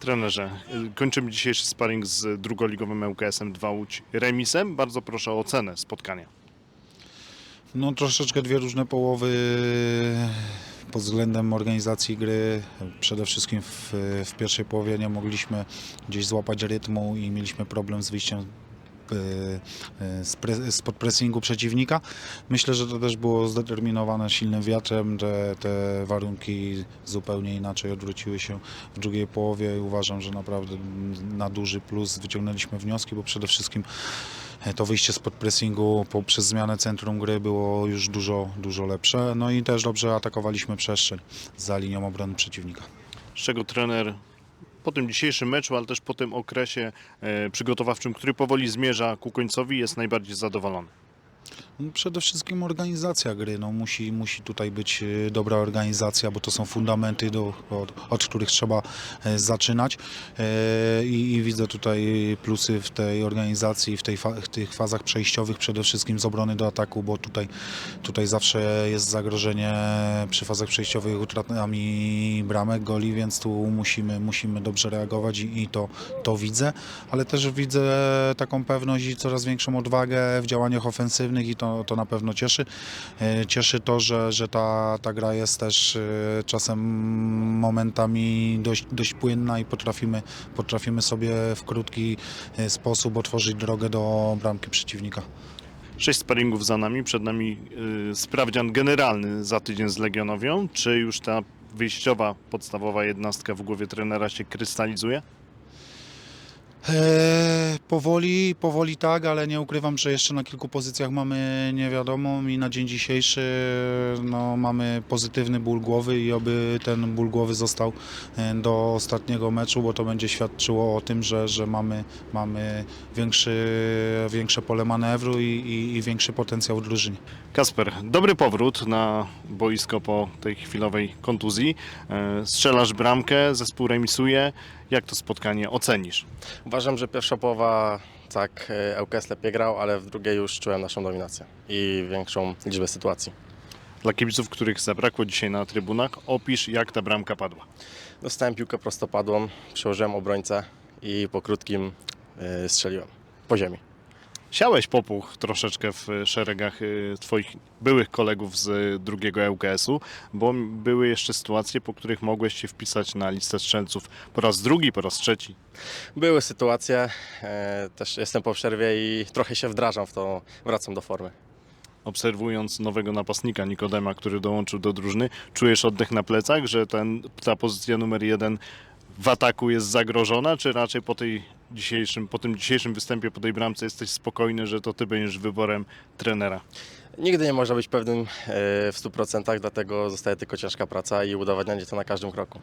Trenerze, y, kończymy dzisiejszy sparring z drugoligowym ŁKS-em 2 Łódź remisem. Bardzo proszę o ocenę spotkania. No troszeczkę dwie różne połowy pod względem organizacji gry. Przede wszystkim w, w pierwszej połowie nie mogliśmy gdzieś złapać rytmu i mieliśmy problem z wyjściem z pre- spod pressingu przeciwnika. Myślę, że to też było zdeterminowane silnym wiatrem, że te warunki zupełnie inaczej odwróciły się w drugiej połowie i uważam, że naprawdę na duży plus wyciągnęliśmy wnioski, bo przede wszystkim E, to wyjście spod pressingu poprzez zmianę centrum gry było już dużo, dużo lepsze. No i też dobrze atakowaliśmy przestrzeń za linią obrony przeciwnika. Z czego trener po tym dzisiejszym meczu, ale też po tym okresie e, przygotowawczym, który powoli zmierza ku końcowi, jest najbardziej zadowolony? Przede wszystkim organizacja gry. No, musi, musi tutaj być e, dobra organizacja, bo to są fundamenty, do, od, od których trzeba e, zaczynać. E, I, I widzę tutaj plusy w tej organizacji, w, tej fa- w tych fazach przejściowych, przede wszystkim z obrony do ataku, bo tutaj, tutaj zawsze jest zagrożenie przy fazach przejściowych utratami bramek, goli, więc tu musimy, musimy dobrze reagować i, i to, to widzę, ale też widzę taką pewność i coraz większą odwagę w działaniach ofensywnych i to, to na pewno cieszy. E, Cieszy to, że, że ta, ta gra jest też e, czasem momentami dość, dość płynna i potrafimy, potrafimy sobie w krótki e, sposób otworzyć drogę do bramki przeciwnika. Sześć sparingów za nami, przed nami y, sprawdzian generalny za tydzień z Legionowią. Czy już ta wyjściowa, podstawowa jednostka w głowie trenera się krystalizuje? Eee, powoli, powoli tak, ale nie ukrywam, że jeszcze na kilku pozycjach mamy niewiadomą i na dzień dzisiejszy no, mamy pozytywny ból głowy i oby ten ból głowy został e, do ostatniego meczu, bo to będzie świadczyło o tym, że, że mamy, mamy większy, większe pole manewru i, i, i większy potencjał w drużynie. Kasper, dobry powrót na boisko po tej chwilowej kontuzji. E, Strzelasz bramkę, zespół remisuje. Jak to spotkanie ocenisz? Uważam, że pierwsza połowa tak e, ŁKS lepiej grał, ale w drugiej już czułem naszą dominację i większą liczbę sytuacji. Dla kibiców, których zabrakło dzisiaj na trybunach, opisz jak ta bramka padła. Dostałem piłkę prostopadłą, przełożyłem obrońcę i po krótkim e, strzeliłem po ziemi. Siałeś popuch troszeczkę w szeregach y, twoich byłych kolegów z drugiego ŁKS-u, bo były jeszcze sytuacje, po których mogłeś się wpisać na listę strzelców po raz drugi, po raz trzeci. Były sytuacje, e, też jestem po przerwie i trochę się wdrażam w to, wracam do formy. Obserwując nowego napastnika Nikodema, który dołączył do drużyny, czujesz oddech na plecach, że ten, ta pozycja numer jeden w ataku jest zagrożona, czy raczej po, tej dzisiejszym, po tym dzisiejszym występie, po tej bramce jesteś spokojny, że to ty będziesz wyborem trenera? Nigdy nie można być pewnym e, w 100%, dlatego zostaje tylko ciężka praca i udowadnianie to na każdym kroku.